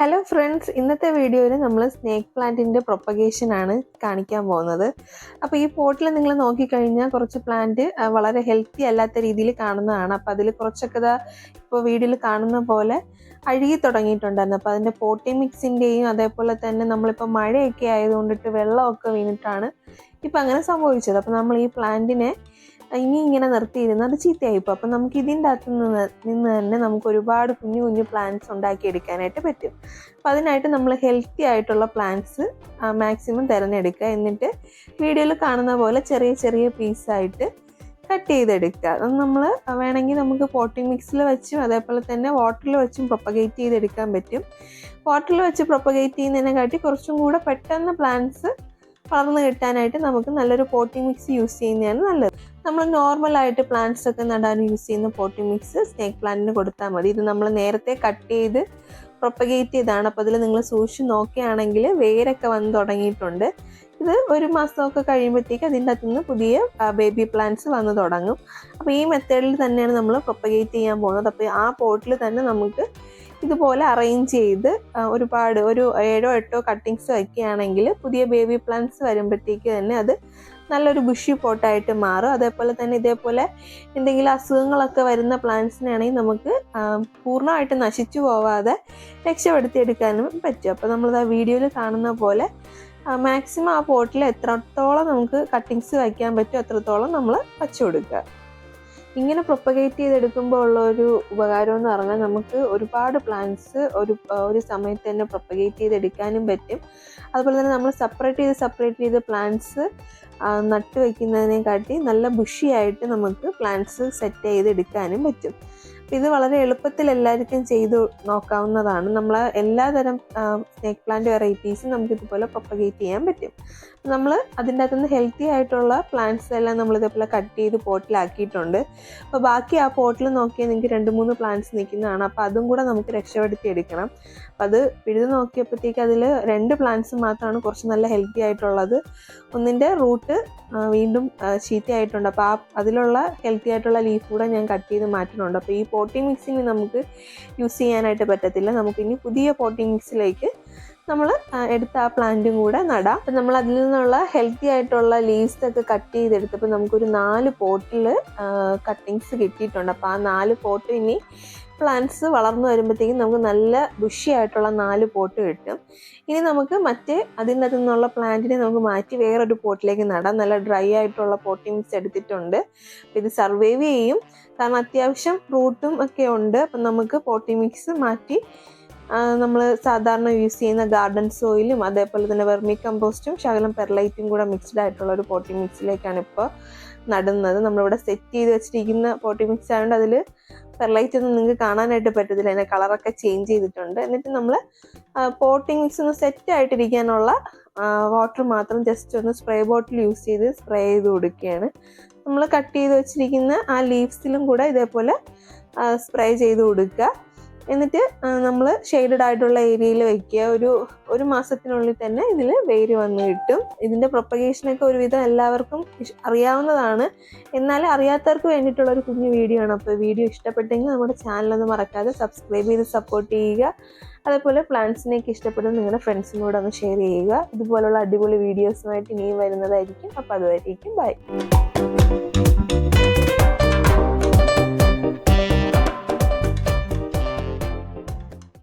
Hello friends ഇന്നത്തെ വീഡിയോയിൽ നമ്മൾ സ്നേക്ക് പ്ലാന്റിന്റെ പ്രൊപ്പഗേഷൻ ആണ് കാണിക്കാൻ പോകുന്നത്. അപ്പോൾ ഈ പോട്ടിൽ നിങ്ങൾ നോക്കിക്കഴിഞ്ഞാൽ കുറച്ച് പ്ലാന്റ് വളരെ ഹെൽത്തി അല്ലാത്ത രീതിയിൽ കാണുന്നതാണ്. അപ്പോൾ അതിൽ കുറച്ചൊക്കെ ഇപ്പോൾ വീഡിയോയിൽ കാണുന്ന പോലെ അഴുകി തുടങ്ങിയിട്ടുണ്ടായിരുന്നു. അപ്പോൾ അതിന്റെ പോട്ടി മിക്സിന്റെയും അതേപോലെ തന്നെ നമ്മളിപ്പോൾ മഴയൊക്കെ ആയതുകൊണ്ടിട്ട് വെള്ളമൊക്കെ വീണിട്ടാണ് ഇപ്പം അങ്ങനെ സംഭവിച്ചത്. അപ്പോൾ നമ്മൾ ഈ പ്ലാന്റിനെ ഇനി ഇങ്ങനെ നിർത്തിയിരുന്ന് അത് ചീത്തയായിപ്പോൾ അപ്പം നമുക്ക് ഇതിന്റെ അകത്ത് നിന്ന് നിന്ന് തന്നെ നമുക്ക് ഒരുപാട് കുഞ്ഞു കുഞ്ഞു പ്ലാന്റ്സ് ഉണ്ടാക്കിയെടുക്കാനായിട്ട് പറ്റും. അപ്പം അതിനായിട്ട് നമ്മൾ ഹെൽത്തി ആയിട്ടുള്ള പ്ലാന്റ്സ് മാക്സിമം തിരഞ്ഞെടുക്കുക. എന്നിട്ട് വീഡിയോയിൽ കാണുന്ന പോലെ ചെറിയ ചെറിയ പീസായിട്ട് കട്ട് ചെയ്തെടുക്കുക. അത് നമ്മൾ വേണമെങ്കിൽ നമുക്ക് പോട്ടിംഗ് മിക്സിൽ വെച്ചും അതേപോലെ തന്നെ വാട്ടറിൽ വെച്ചും പ്രൊപ്പഗേറ്റ് ചെയ്തെടുക്കാൻ പറ്റും. വാട്ടറിൽ വെച്ച് പ്രൊപ്പഗേറ്റ് ചെയ്യുന്നതിനെക്കാട്ടി കുറച്ചും കൂടെ പെട്ടെന്ന് പ്ലാന്റ്സ് വളർന്നു കിട്ടാനായിട്ട് നമുക്ക് നല്ലൊരു പോട്ടിംഗ് മിക്സ് യൂസ് ചെയ്യുന്നതാണ് നല്ലത്. നമ്മൾ നോർമലായിട്ട് പ്ലാന്റ്സ് ഒക്കെ നടാൻ യൂസ് ചെയ്യുന്ന പോട്ടിംഗ് മിക്സ് സ്നേക്ക് പ്ലാന്റിന് കൊടുത്താൽ മതി. ഇത് നമ്മൾ നേരത്തെ കട്ട് ചെയ്ത് പ്രൊപ്പഗേറ്റ് ചെയ്താണ് അപ്പോൾ അതിൽ നിങ്ങൾ സൂക്ഷിച്ച് നോക്കുകയാണെങ്കിൽ വേരൊക്കെ വന്ന് തുടങ്ങിയിട്ടുണ്ട്. ഇത് ഒരു മാസമൊക്കെ കഴിയുമ്പോഴത്തേക്ക് അതിന്റെ അകത്ത് നിന്ന് പുതിയ ബേബി പ്ലാന്റ്സ് വന്ന് തുടങ്ങും. അപ്പോൾ ഈ മെത്തേഡിൽ തന്നെയാണ് നമ്മൾ പ്രൊപ്പഗേറ്റ് ചെയ്യാൻ പോകുന്നത്. അപ്പോൾ ആ പോട്ടിൽ തന്നെ നമുക്ക് ഇതുപോലെ അറേഞ്ച് ചെയ്ത് ഒരുപാട് ഒരു ഏഴോ എട്ടോ കട്ടിങ്സ് വയ്ക്കുകയാണെങ്കിൽ പുതിയ ബേബി പ്ലാന്റ്സ് വരുമ്പോഴത്തേക്ക് തന്നെ അത് നല്ലൊരു ബുഷി പോട്ടായിട്ട് മാറും. അതേപോലെ തന്നെ ഇതേപോലെ എന്തെങ്കിലും അസുഖങ്ങളൊക്കെ വരുന്ന പ്ലാന്റ്സിനാണെങ്കിൽ നമുക്ക് പൂർണമായിട്ട് നശിച്ചു പോവാതെ രക്ഷപ്പെടുത്തിയെടുക്കാനും പറ്റും. അപ്പോൾ നമ്മൾ ആ വീഡിയോയിൽ കാണുന്ന പോലെ മാക്സിമം ആ പോട്ടിൽ എത്രത്തോളം നമുക്ക് കട്ടിങ്സ് വയ്ക്കാൻ പറ്റും അത്രത്തോളം നമ്മൾ വച്ചു കൊടുക്കുക. ഇങ്ങനെ പ്രൊപ്പഗേറ്റ് ചെയ്തെടുക്കുമ്പോൾ ഉള്ള ഒരു ഉപകാരം എന്ന് പറഞ്ഞാൽ നമുക്ക് ഒരുപാട് പ്ലാന്റ്സ് ഒരു ഒരു സമയത്ത് തന്നെ പ്രൊപ്പഗേറ്റ് ചെയ്തെടുക്കാനും പറ്റും. അതുപോലെ തന്നെ നമ്മൾ സെപ്പറേറ്റ് ചെയ്ത് സെപ്പറേറ്റ് ചെയ്ത് പ്ലാന്റ്സ് നട്ട് വയ്ക്കുന്നതിനെക്കാട്ടി നല്ല ബുഷിയായിട്ട് നമുക്ക് പ്ലാന്റ്സ് സെറ്റ് ചെയ്തെടുക്കാനും പറ്റും. ഇത് വളരെ എളുപ്പത്തിൽ എല്ലാവർക്കും ചെയ്തു നോക്കാവുന്നതാണ്. നമ്മൾ എല്ലാതരം സ്നേക്ക് പ്ലാന്റ് വെറൈറ്റീസും നമുക്ക് ഇതുപോലെ പ്രൊപ്പഗേറ്റ് ചെയ്യാൻ പറ്റും. നമ്മൾ അതിന്റെ അകത്തുനിന്ന് ഹെൽത്തി ആയിട്ടുള്ള പ്ലാന്റ്സ് എല്ലാം നമ്മൾ ഇതേപോലെ കട്ട് ചെയ്ത് പോട്ടിലാക്കിയിട്ടുണ്ട്. അപ്പോൾ ബാക്കി ആ പോട്ടിൽ നോക്കിയാൽ നിങ്ങൾക്ക് രണ്ട് മൂന്ന് പ്ലാന്റ്സ് നിൽക്കുന്നതാണ്. അപ്പോൾ അതും കൂടെ നമുക്ക് രക്ഷപ്പെടുത്തി എടുക്കണം അപ്പം അത് പിഴുത് നോക്കിയപ്പോഴത്തേക്ക് അതിൽ രണ്ട് പ്ലാന്റ്സ് മാത്രമാണ് കുറച്ച് നല്ല ഹെൽത്തി ആയിട്ടുള്ളത്. ഒന്നിന്റെ റൂട്ട് വീണ്ടും ചീത്തയായിട്ടുണ്ട് അപ്പോൾ ആ അതിലുള്ള ഹെൽത്തി ആയിട്ടുള്ള ലീഫ് കൂടെ ഞാൻ കട്ട് ചെയ്ത് മാറ്റുന്നുണ്ട്. അപ്പോൾ ഈ പോട്ടി മിക്സിങ് നമുക്ക് യൂസ് ചെയ്യാനായിട്ട് പറ്റത്തില്ല. നമുക്കിനി പുതിയ പോട്ടി മിക്സിലേക്ക് നമ്മൾ എടുത്ത ആ പ്ലാന്റും കൂടെ നടാം. അപ്പം നമ്മൾ അതിൽ നിന്നുള്ള ഹെൽത്തി ആയിട്ടുള്ള ലീവ്സ് ഒക്കെ കട്ട് ചെയ്തെടുത്തപ്പോൾ നമുക്കൊരു നാല് പോട്ടിൽ കട്ടിങ്സ് കിട്ടിയിട്ടുണ്ട്. അപ്പോൾ ആ നാല് പോട്ട് ഇനി പ്ലാന്റ്സ് വളർന്നു വരുമ്പോഴത്തേക്കും നമുക്ക് നല്ല ബുഷി ആയിട്ടുള്ള നാല് പോട്ട് കിട്ടും. ഇനി നമുക്ക് മറ്റേ അതിനകത്ത് നിന്നുള്ള പ്ലാന്റിനെ നമുക്ക് മാറ്റി വേറൊരു പോട്ടിലേക്ക് നടാം. നല്ല ഡ്രൈ ആയിട്ടുള്ള പോട്ടിങ്സ് എടുത്തിട്ടുണ്ട്. ഇത് സർവൈവ് ചെയ്യും. കാരണം അത്യാവശ്യം ഫ്രൂട്ടും ഒക്കെ ഉണ്ട്. അപ്പം നമുക്ക് പോട്ടി മിക്സ് മാറ്റി നമ്മൾ സാധാരണ യൂസ് ചെയ്യുന്ന ഗാർഡൻ സോയിലും അതേപോലെ തന്നെ വെർമി കമ്പോസ്റ്റും ശകലം പെർലൈറ്റും കൂടെ മിക്സ്ഡ് ആയിട്ടുള്ള ഒരു പോട്ടി മിക്സിലേക്കാണ് ഇപ്പോൾ നടുന്നത്. നമ്മളിവിടെ സെറ്റ് ചെയ്ത് വെച്ചിരിക്കുന്ന പോട്ടി മിക്സ് ആയതുകൊണ്ട് അതിൽ പെർലൈറ്റ് ഒന്നും നിങ്ങൾക്ക് കാണാനായിട്ട് പറ്റത്തില്ല. അതിന്റെ കളറൊക്കെ ചേഞ്ച് ചെയ്തിട്ടുണ്ട്. എന്നിട്ട് നമ്മൾ പോട്ടിംഗ് മിക്സ് ഒന്ന് സെറ്റ് ആയിട്ടിരിക്കാനുള്ള വാട്ടർ മാത്രം ജസ്റ്റ് ഒന്ന് സ്പ്രേ ബോട്ടിൽ യൂസ് ചെയ്ത് സ്പ്രേ ചെയ്ത് കൊടുക്കുകയാണ്. നമ്മൾ കട്ട് ചെയ്ത് വെച്ചിരിക്കുന്ന ആ ലീവ്സിലും കൂടെ ഇതേപോലെ സ്പ്രേ ചെയ്ത് കൊടുക്കുക. എന്നിട്ട് നമ്മൾ ഷെയ്ഡഡ് ആയിട്ടുള്ള ഏരിയയിൽ വെക്കുക. ഒരു ഒരു മാസത്തിനുള്ളിൽ തന്നെ ഇതിൽ വേര് വന്ന് കിട്ടും. ഇതിന്റെ പ്രൊപ്പഗേഷനൊക്കെ ഒരുവിധം എല്ലാവർക്കും അറിയാവുന്നതാണ്. എന്നാൽ അറിയാത്തവർക്ക് വേണ്ടിയിട്ടുള്ള ഒരു കുഞ്ഞു വീഡിയോ ആണ്. അപ്പോൾ വീഡിയോ ഇഷ്ടപ്പെട്ടെങ്കിൽ നമ്മുടെ ചാനലൊന്ന് മറക്കാതെ സബ്സ്ക്രൈബ് ചെയ്ത് സപ്പോർട്ട് ചെയ്യുക. അതേപോലെ പ്ലാന്റ്സിനെയൊക്കെ ഇഷ്ടപ്പെടുന്ന നിങ്ങളുടെ ഫ്രണ്ട്സിനോട് ഒന്ന് ഷെയർ ചെയ്യുക. ഇതുപോലുള്ള അടിപൊളി വീഡിയോസുമായിട്ട് ഇനിയും വരുന്നതായിരിക്കും. അപ്പോൾ അതുവരേക്കും ബൈ